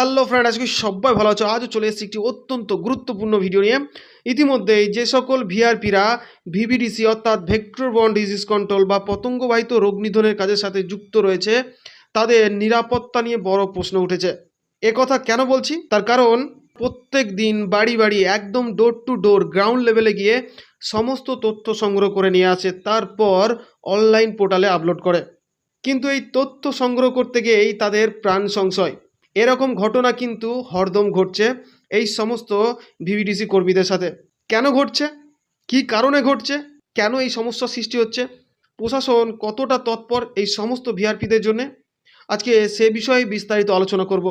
Hello friend আজকে সবাই ভালো আছো। আজও চলে এসেছি একটি অত্যন্ত গুরুত্বপূর্ণ ভিডিও নিয়ে। ইতিমধ্যেই যে সকল ভিআরপিরা ভিভিডিসি অর্থাৎ ভেক্টর বন্ড ডিজিজ কন্ট্রোল বা পতঙ্গবাহিত রোগ নিধনের কাজের সাথে যুক্ত রয়েছে, তাদের নিরাপত্তা নিয়ে বড় প্রশ্ন উঠেছে। কথা কেন বলছি? তার কারণ, প্রত্যেক দিন বাড়ি বাড়ি একদম ডোর টু ডোর গ্রাউন্ড লেভেলে গিয়ে সমস্ত তথ্য সংগ্রহ করে নিয়ে আসে, তারপর অনলাইন পোর্টালে আপলোড করে। কিন্তু এই তথ্য সংগ্রহ করতে গিয়েই তাদের প্রাণ সংশয়। এরকম ঘটনা কিন্তু হরদম ঘটছে এই সমস্ত ভিভিডিসি কর্মীদের সাথে। কেন ঘটছে? কী কারণে ঘটছে? কেন এই সমস্যার সৃষ্টি হচ্ছে? প্রশাসন কতটা তৎপর এই সমস্ত ভিআরপিদের জন্যে? আজকে সে বিষয়ে বিস্তারিত আলোচনা করব।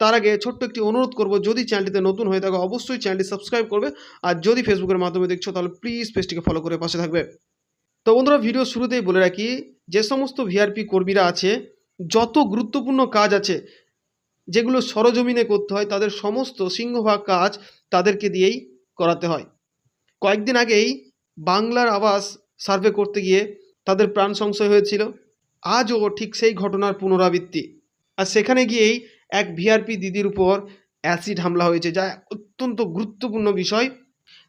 তার আগে ছোট্ট একটি অনুরোধ করব, যদি চ্যানেলটিতে নতুন হয়ে থাকে অবশ্যই চ্যানেলটি সাবস্ক্রাইব করবে। আর যদি ফেসবুকের মাধ্যমে দেখছ, তাহলে প্লিজ পেজটিকে ফলো করে পাশে থাকবে। তো বন্ধুরা, ভিডিও শুরুতেই বলে রাখি, যে সমস্ত ভিআরপি কর্মীরা আছে, যত গুরুত্বপূর্ণ কাজ আছে যেগুলো সরজমিনে করতে হয়, তাদের সমস্ত সিংহভাগ কাজ তাদেরকে দিয়েই করাতে হয়। কয়েকদিন আগেই বাংলার আবাস সার্ভে করতে গিয়ে তাদের প্রাণ সংশয় হয়েছিল। আজও ঠিক সেই ঘটনার পুনরাবৃত্তি। আর সেখানে গিয়েই এক ভিআরপি দিদির উপর অ্যাসিড হামলা হয়েছে, যা অত্যন্ত গুরুত্বপূর্ণ বিষয়।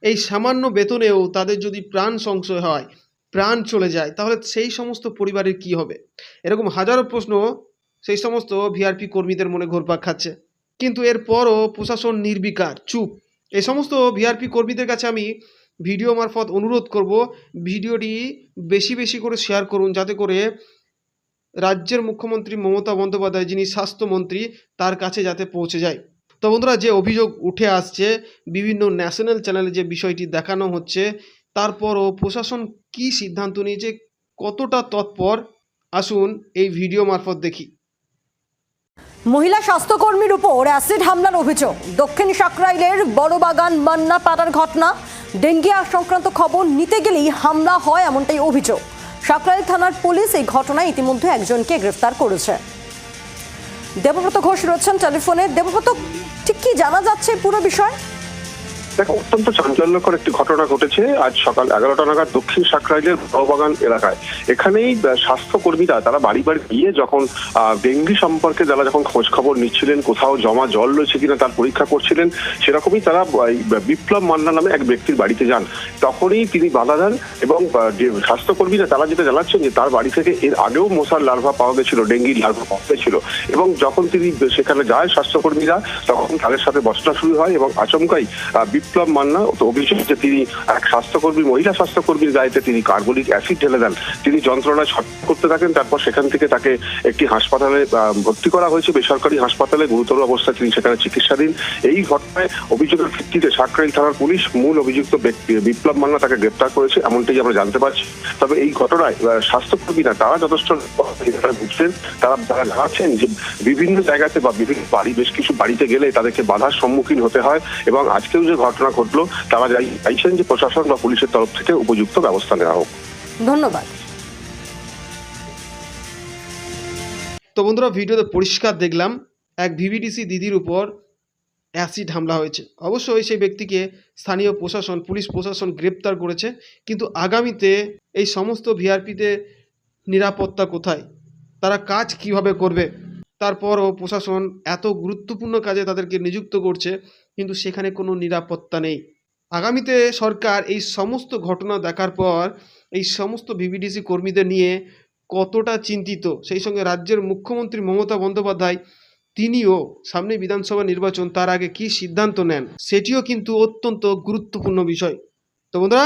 এই সামান্য বেতনেও তাদের যদি প্রাণ সংশয় হয়, প্রাণ চলে যায়, তাহলে সেই সমস্ত পরিবারের কি হবে? এরকম হাজারো প্রশ্ন সেই সমস্ত ভিআরপি কর্মীদের মনে ঘোরপাক খাচ্ছে। কিন্তু এরপরও প্রশাসন নির্বিকার, চুপ। এই সমস্ত ভিআরপি কর্মীদের কাছে আমি ভিডিও মারফত অনুরোধ করব, ভিডিওটি বেশি বেশি করে শেয়ার করুন, যাতে করে রাজ্যের মুখ্যমন্ত্রী মমতা বন্দ্যোপাধ্যায়, যিনি স্বাস্থ্যমন্ত্রী, তার কাছে যাতে পৌঁছে যায়। তো বন্ধুরা, যে অভিযোগ উঠে আসছে, বিভিন্ন ন্যাশনাল চ্যানেলে যে বিষয়টি দেখানো হচ্ছে তারপরও প্রশাসন কি সিদ্ধান্ত নিয়েছে, কতটা তৎপর? আসুন এই ভিডিও মারফত দেখি। মহিলা স্বাস্থ্যকর্মীর উপর অ্যাসিড হামলার অভিযোগ। দক্ষিণ সাকরাইলের বড়বাগান মান্না পাড়ার ঘটনা। ডেঙ্গি সংক্রান্ত খবর নিতে গেলেই হামলা হয় এমনটাই অভিযোগ। সাকরাইল থানার পুলিশ এই ঘটনায় ইতিমধ্যে একজনকে গ্রেফতার করেছে। দেবব্রত ঘোষ রয়েছেন টেলিফোনে। দেবব্রত, ঠিক কি জানা যাচ্ছে পুরো বিষয়? দেখো অত্যন্ত চাঞ্চল্যকর একটি ঘটনা ঘটেছে আজ সকাল এগারোটা নাগাদ দক্ষিণ সাকরাইলের বড়বাগান এলাকায়। এখানেই স্বাস্থ্যকর্মীরা তারা বাড়ি বাড়ি গিয়ে যখন ডেঙ্গি সম্পর্কে যারা যখন খোঁজ খবর নিচ্ছিলেন কোথাও জমা জল রয়েছে কিনা তার পরীক্ষা করছিলেন সেরকমই তারা বিপ্লব মান্না নামে এক ব্যক্তির বাড়িতে যান। তখনই তিনি বাধা দেন এবং স্বাস্থ্যকর্মীরা তারা যেটা জানাচ্ছেন যে তার বাড়ি থেকে এর আগেও মশার লার্ভা পাওয়া গেছিল ডেঙ্গির লার্ভা পাওয়া গেছিল এবং যখন তিনি সেখানে যায় স্বাস্থ্যকর্মীরা তখন তাদের সাথে বসনা শুরু হয় এবং আচমকাই আহ, বিপ্লব মান্না অভিযোগ যে তিনি এক স্বাস্থ্যকর্মী, মহিলা স্বাস্থ্যকর্মীর গায়েতে তিনি কার্বলিক অ্যাসিড ঢেলে দেন। তিনি যন্ত্রণায় ছট করতে থাকেন, তারপর সেখান থেকে তাকে একটি হাসপাতালে ভর্তি করা হয়েছে। বেসরকারি হাসপাতালে গুরুতর অবস্থায় তিনি সেখানে চিকিৎসাধীন। এই ঘটনায় অভিযোগের ভিত্তিতে সাকরাইল থানার পুলিশ মূল অভিযুক্ত ব্যক্তি বিপ্লব মান্না তাকে গ্রেপ্তার করেছে। এমনটাই আমরা জানতে পারছি। তবে এই ঘটনায় স্বাস্থ্যকর্মীরা তারা যথেষ্ট বুঝছেন তারা তারা জানাচ্ছেন যে বিভিন্ন জায়গাতে বা বিভিন্ন বাড়ি, বেশ কিছু বাড়িতে গেলে তাদেরকে বাধার সম্মুখীন হতে হয় এবং আজকেও যে ঘটনা ঘটলো তারা চাইছেন যে প্রশাসন বা পুলিশের তরফ থেকে উপযুক্ত ব্যবস্থা নেওয়া হোক। ধন্যবাদ। তো বন্ধুরা ভিডিওতে পরিষ্কার দেখলাম এক ভিভিডিসি দিদির উপর অ্যাসিড হামলা হয়েছে। অবশ্যই সেই ব্যক্তিকে স্থানীয় প্রশাসন পুলিশ প্রশাসন গ্রেপ্তার করেছে কিন্তু আগামীতে এই সমস্ত ভিআরপিতে নিরাপত্তা কোথায়? তারা কাজ কীভাবে করবে? তারপরও প্রশাসন এত গুরুত্বপূর্ণ কাজে তাদেরকে নিযুক্ত করছে, কিন্তু সেখানে কোনো নিরাপত্তা নেই। আগামীতে সরকার এই সমস্ত ঘটনা দেখার পর এই সমস্ত ভিভিডিসি কর্মীদের নিয়ে কতটা চিন্তিত, সেই সঙ্গে রাজ্যের মুখ্যমন্ত্রী মমতা বন্দ্যোপাধ্যায়, তিনিও সামনে বিধানসভা নির্বাচন তার আগে কি সিদ্ধান্ত নেন, সেটিও কিন্তু অত্যন্ত গুরুত্বপূর্ণ বিষয়। তো বন্ধুরা